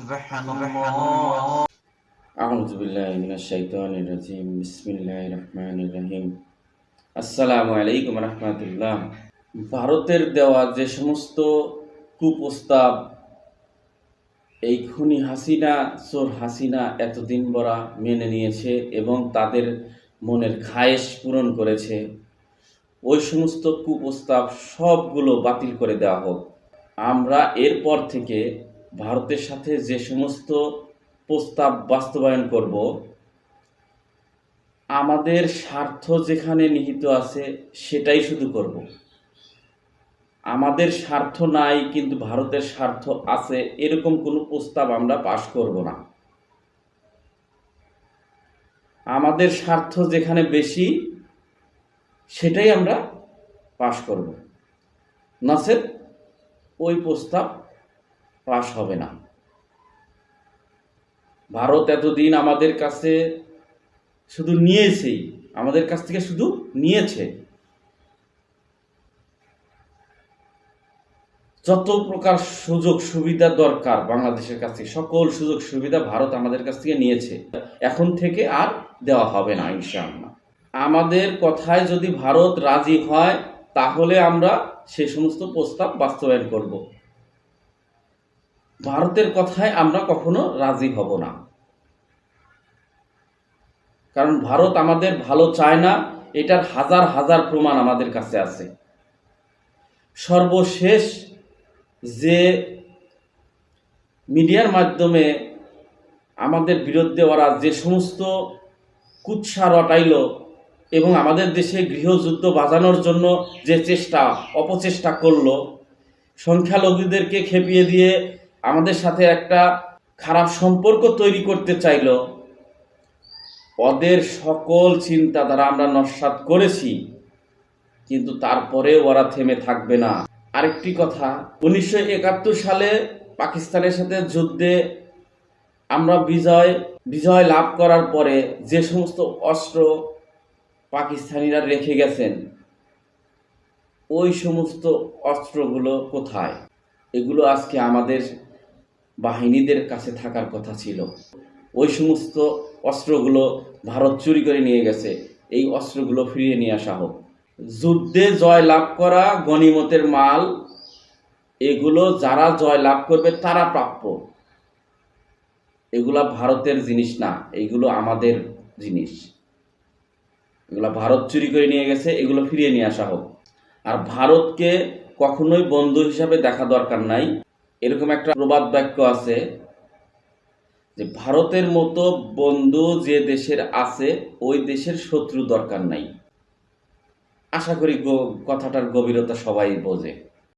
سبحان الله أعوذ بالله من الشيطان الرجيم بسم الله الرحمن الرحيم আসসালামু আলাইকুম রহমতুল্লাহ ভারতের দেওয়া যে সমস্ত কুপ্রস্তাব এই খুনি হাসিনা চোর হাসিনা এতদিন বরা মেনে নিয়েছে এবং তাদের মনের খায়েশ পূরণ করেছে ওই সমস্ত কুপ্রস্তাব সবগুলো বাতিল করে দেওয়া হোক আমরা এরপর থেকে ভারতের সাথে যে সমস্ত প্রস্তাব বাস্তবায়ন করব, আমাদের স্বার্থ যেখানে নিহিত আছে সেটাই শুধু করব। আমাদের স্বার্থ নাই, কিন্তু ভারতের স্বার্থ আছে, এরকম কোনো প্রস্তাব আমরা পাশ করব না। আমাদের স্বার্থ যেখানে বেশি, সেটাই আমরা পাশ করব। নাসের, ওই প্রস্তাব পাশ হবে না। ভারত এতদিন আমাদের কাছে শুধু নিয়েছেই, আমাদের কাছ থেকে শুধু নিয়েছে। যত প্রকার সুযোগ সুবিধা দরকার বাংলাদেশের কাছ সকল সুযোগ সুবিধা ভারত আমাদের কাছ থেকে নিয়েছে। এখন থেকে আর দেওয়া হবে না, ইনশাআল্লাহ। আমাদের কথায় যদি ভারত রাজি হয়, তাহলে আমরা সে সমস্ত প্রস্তাব বাস্তবায়ন করব। ভারতের কথায় আমরা কখনো রাজি হব না। কারণ ভারত আমাদের ভালো চায় না, এটার হাজার হাজার প্রমাণ আমাদের কাছে আছে। সর্বশেষ যে মিডিয়ার মাধ্যমে আমাদের বিরুদ্ধে ওরা যে সমস্ত কুৎসা রটাইল এবং আমাদের দেশে গৃহযুদ্ধ বাজানোর জন্য যে চেষ্টা, অপচেষ্টা করল, সংখ্যালঘুদেরকে খেপিয়ে দিয়ে আমাদের সাথে একটা খারাপ সম্পর্ক তৈরি করতে চাইলো। ওদের সকল চিন্তাধারা আমরা নস্বাত করেছি, কিন্তু তারপরে ওরা থেমে থাকবে না। আরেকটি কথা, উনিশশো একাত্তর সালে পাকিস্তানের সাথে যুদ্ধে আমরা বিজয় বিজয় লাভ করার পরে যে সমস্ত অস্ত্র পাকিস্তানিরা রেখে গেছেন, ওই সমস্ত অস্ত্রগুলো কোথায়? এগুলো আজকে আমাদের বাহিনীদের কাছে থাকার কথা ছিল। ওই সমস্ত অস্ত্রগুলো ভারত চুরি করে নিয়ে গেছে। এই অস্ত্রগুলো ফিরিয়ে নিয়ে আসা হোক। যুদ্ধে জয় লাভ করা গনিমতের মাল, এগুলো যারা জয় লাভ করবে তারা প্রাপ্য। এগুলা ভারতের জিনিস না, এগুলো আমাদের জিনিস। এগুলা ভারত চুরি করে নিয়ে গেছে, এগুলো ফিরিয়ে নিয়ে আসা হোক। আর ভারতকে কখনোই বন্ধু হিসাবে দেখা দরকার নাই। এরকম একটা প্রবাদ বাক্য আছে যে ভারতের মতো বন্ধু যে দেশের আছে, ওই দেশের শত্রু দরকার নাই। আশা করি কথাটার গভীরতা সবাই বোঝে।